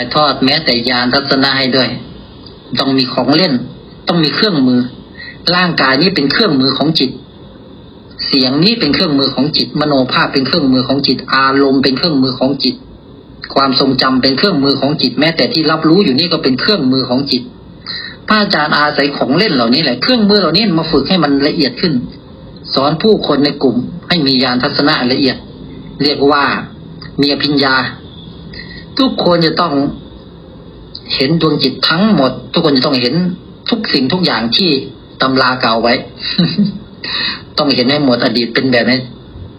ถ่ายทอดแม้แต่ยานทัศนะให้ด้วย ต้องมีของเล่น ต้องมีเครื่องมือ ร่างกายนี้เป็นเครื่องมือของจิต เสียงนี้เป็นเครื่องมือของจิต มโนภาพเป็นเครื่องมือของจิต อารมณ์เป็นเครื่องมือของจิต ความทรงจำเป็นเครื่องมือของจิต แม้แต่ที่รับรู้อยู่นี่ก็เป็นเครื่องมือของจิตพระอาจารย์อาศัยของเล่นเหล่านี้แหละเครื่องมือเหล่านี้มาฝึกให้มันละเอียดขึ้น สอนผู้คนในกลุ่มให้มีญาณทัศนะละเอียด เรียกว่ามีอภิญญา ทุกคนจะต้องเห็นดวงจิตทั้งหมด ทุกคนจะต้องเห็นทุกสิ่งทุกอย่างที่ตำราเก่าไว้ ต้องเห็นให้หมดอดีตเป็นแบบนี้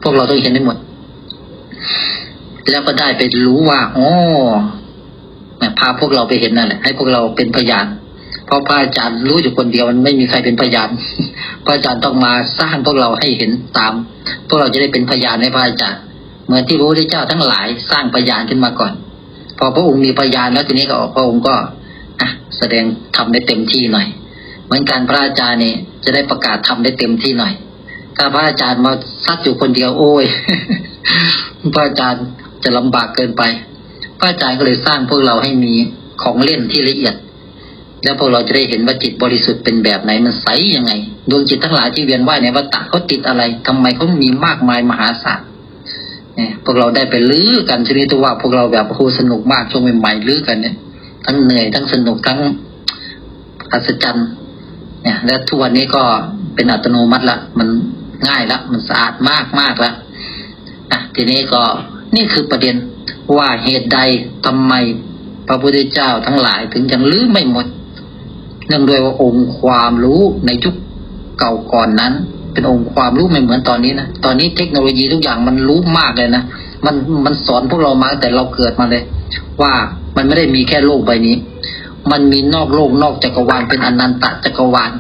พวกเราต้องเห็นให้หมด แล้วก็ได้ไปรู้ว่าอ๋อเนี่ยพาพวกเราไปเห็นนั่นแหละให้พวกเราเป็นพยานเพราะพระอาจารย์รู้อยู่คนเดียวมันไม่มีใครเป็นพยานพระอาจารย์ต้องมาสร้างพวกเราให้เห็นตาม พวกเราจะได้เป็นพยานในพระอาจารย์เหมือนที่พระพุทธเจ้าทั้งหลายสร้างพยานขึ้นมาก่อน พอพระองค์มีพยานแล้วทีนี้ก็พระองค์ก็อะแสดงทำได้เต็มที่หน่อย เหมือนการพระอาจารย์เนี่ยจะได้ประกาศทำได้เต็มที่หน่อย ถ้าพระอาจารย์มาซัดอยู่คนเดียวโอ้ยพระอาจารย์จะลำบากเกินไป พระอาจารย์ก็เลยสร้างพวกเราให้มีของเล่นที่ละเอียด แล้วพวกเราจะได้เห็นว่าจิตบริสุทธิ์เป็นแบบไหนมันใสยังไง ดวงจิตทั้งหลายที่เวียนว่ายในวัฏฏะเขาติดอะไรทำไมเขามีมากมายมหาศาล พวกเราได้ไปลื้อกันทีนี้ตัวว่าพวกเราแบบโอ้สนุกมากช่วงใหม่ๆลื้อกันเนี่ย ทั้งเหนื่อยทั้งสนุกทั้งอัศจรรย์เนี่ยและทุกวันนี้ก็เป็นอัตโนมัติละมันง่ายละมันสะอาดมากมากละอะทีนี้ก็นี่คือประเด็นว่าเหตุใดทำไมพระพุทธเจ้าทั้งหลายถึงยังลื้อไม่หมด เนื่องด้วยว่าองค์ความรู้ในยุคเก่าก่อนนั้น เป็นองค์ความรู้ไม่เหมือนตอนนี้นะ ตอนนี้เทคโนโลยีทุกอย่างมันรู้มากเลยนะ มันมันสอนพวกเรามาแต่เราเกิดมาเลย ว่ามันไม่ได้มีแค่โลกใบนี้ มันมีนอกโลกนอกจักรวาลเป็นอนันตจักรวาล